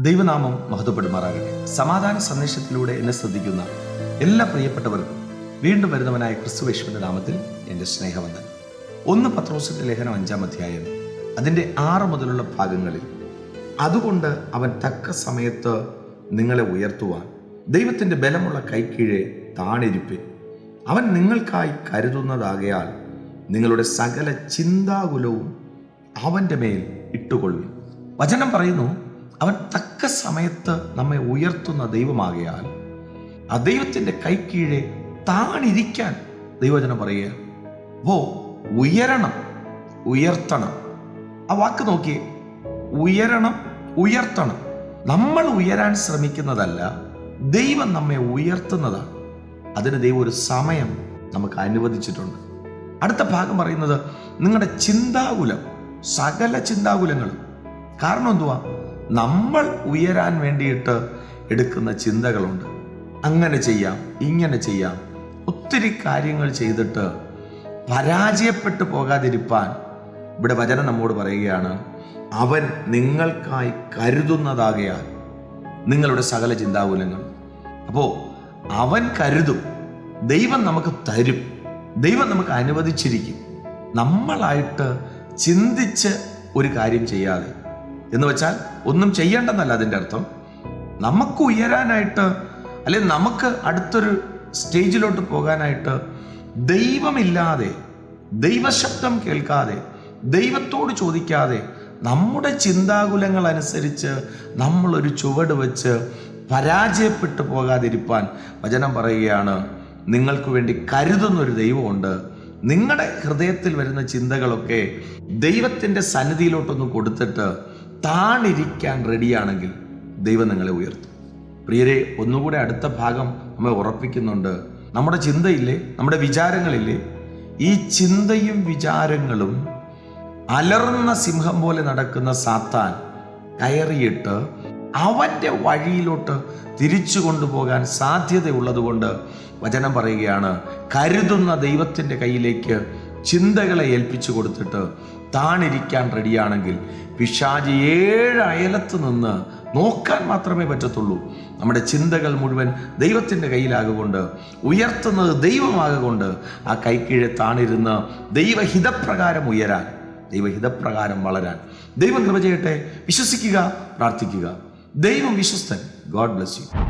ദൈവനാമം മഹത്വപ്പെടുമാറാകട്ടെ. സമാധാന സന്ദേശത്തിലൂടെ എന്നെ ശ്രദ്ധിക്കുന്ന എല്ലാ പ്രിയപ്പെട്ടവർക്കും വീണ്ടും വരുന്നവനായ ക്രിസ്തുവേശുവിന്റെ നാമത്തിൽ എന്റെ സ്നേഹവന്ദൻ ഒന്ന് പത്രോസിന്റെ ലേഖനം അഞ്ചാം അധ്യായം അതിന്റെ ആറ് മുതലുള്ള ഭാഗങ്ങളിൽ അതുകൊണ്ട് അവൻ തക്ക സമയത്ത് നിങ്ങളെ ഉയർത്തുവാൻ ദൈവത്തിന്റെ ബലമുള്ള കൈക്കീഴെ താണിരിപ്പിൻ. അവൻ നിങ്ങൾക്കായി കരുതുന്നതാകയാൽ നിങ്ങളുടെ സകല ചിന്താകുലവും അവന്റെ മേൽ ഇട്ടുകൊള്ളു വചനം പറയുന്നു അവൻ തക്ക സമയത്ത് നമ്മെ ഉയർത്തുന്ന ദൈവമാകയാൽ ആ ദൈവത്തിന്റെ കൈക്കീഴെ താണിരിക്കാൻ ദൈവവചനം പറയുക. ഓ ഉയരണം ഉയർത്തണം. ആ വാക്ക് നോക്കിയേ ഉയരണം ഉയർത്തണം. നമ്മൾ ഉയരാൻ ശ്രമിക്കുന്നതല്ല ദൈവം നമ്മെ ഉയർത്തുന്നതാണ്. അതിന് ദൈവം ഒരു സമയം നമുക്ക് അനുവദിച്ചിട്ടുണ്ട്. അടുത്ത ഭാഗം പറയുന്നത് നിങ്ങളുടെ ചിന്താകുലം സകല ചിന്താകുലങ്ങളും. കാരണം എന്തുവാ? നമ്മൾ ഉയരാൻ വേണ്ടിയിട്ട് എടുക്കുന്ന ചിന്തകളുണ്ട്. അങ്ങനെ ചെയ്യാം ഇങ്ങനെ ചെയ്യാം. ഒത്തിരി കാര്യങ്ങൾ ചെയ്തിട്ട് പരാജയപ്പെട്ടു പോകാതിരിപ്പാൻ ഇവിടെ വചനം നമ്മോട് പറയുകയാണ് അവൻ നിങ്ങൾക്കായി കരുതുന്നതാകയാൽ നിങ്ങളുടെ സകല ചിന്താകുലങ്ങൾ അപ്പോൾ അവൻ കരുതും ദൈവം നമുക്ക് തരും ദൈവം നമുക്ക് അനുവദിച്ചിരിക്കും. നമ്മളായിട്ട് ചിന്തിച്ച് ഒരു കാര്യം ചെയ്യാതെ എന്ന് വെച്ചാൽ ഒന്നും ചെയ്യേണ്ടെന്നല്ല അതിന്റെ അർത്ഥം. നമുക്ക് ഉയരാനായിട്ട് അല്ലെങ്കിൽ നമുക്ക് അടുത്തൊരു സ്റ്റേജിലോട്ട് പോകാനായിട്ട് ദൈവമില്ലാതെ ദൈവശബ്ദം കേൾക്കാതെ ദൈവത്തോട് ചോദിക്കാതെ നമ്മുടെ ചിന്താകുലങ്ങൾ അനുസരിച്ച് നമ്മളൊരു ചുവട് വെച്ച് പരാജയപ്പെട്ടു പോകാതിരിപ്പാൻ വചനം പറയുകയാണ്. നിങ്ങൾക്ക് വേണ്ടി കരുതുന്നൊരു ദൈവമുണ്ട്. നിങ്ങളുടെ ഹൃദയത്തിൽ വരുന്ന ചിന്തകളൊക്കെ ദൈവത്തിന്റെ സന്നിധിയിലോട്ടൊന്ന് കൊടുത്തിട്ട് താണിരിക്കാൻ റെഡിയാണെങ്കിൽ ദൈവം നിങ്ങളെ ഉയർത്തും. പ്രിയരെ ഒന്നുകൂടെ അടുത്ത ഭാഗം നമ്മെ ഉറപ്പിക്കുന്നുണ്ട്. നമ്മുടെ ചിന്തയില്ലേ? നമ്മുടെ വിചാരങ്ങളില്ലേ? ഈ ചിന്തയും വിചാരങ്ങളും അലർന്ന സിംഹം പോലെ നടക്കുന്ന സാത്താൻ കയറിയിട്ട് അവന്റെ വഴിയിലോട്ട് തിരിച്ചു കൊണ്ടുപോകാൻ സാധ്യതയുള്ളതുകൊണ്ട് വചനം പറയുകയാണ് കരുതുന്ന ദൈവത്തിന്റെ കയ്യിലേക്ക് ചിന്തകളെ ഏൽപ്പിച്ചു കൊടുത്തിട്ട് താണിരിക്കാൻ റെഡിയാണെങ്കിൽ പിശാജ് ഏഴ് അയലത്ത് നിന്ന് നോക്കാൻ മാത്രമേ പറ്റത്തുള്ളൂ. നമ്മുടെ ചിന്തകൾ മുഴുവൻ ദൈവത്തിന്റെ കയ്യിലാകൊണ്ട് ഉയർത്തുന്നത് ദൈവമാകൊണ്ട് ആ കൈക്കീഴെ താണിരുന്ന് ദൈവഹിതപ്രകാരം ഉയരാൻ ദൈവഹിതപ്രകാരം വളരാൻ. ദൈവം ചെയ്യട്ടെ. വിശ്വസിക്കുക പ്രാർത്ഥിക്കുക. ദൈവം വിശ്വസ്തൻ. God bless you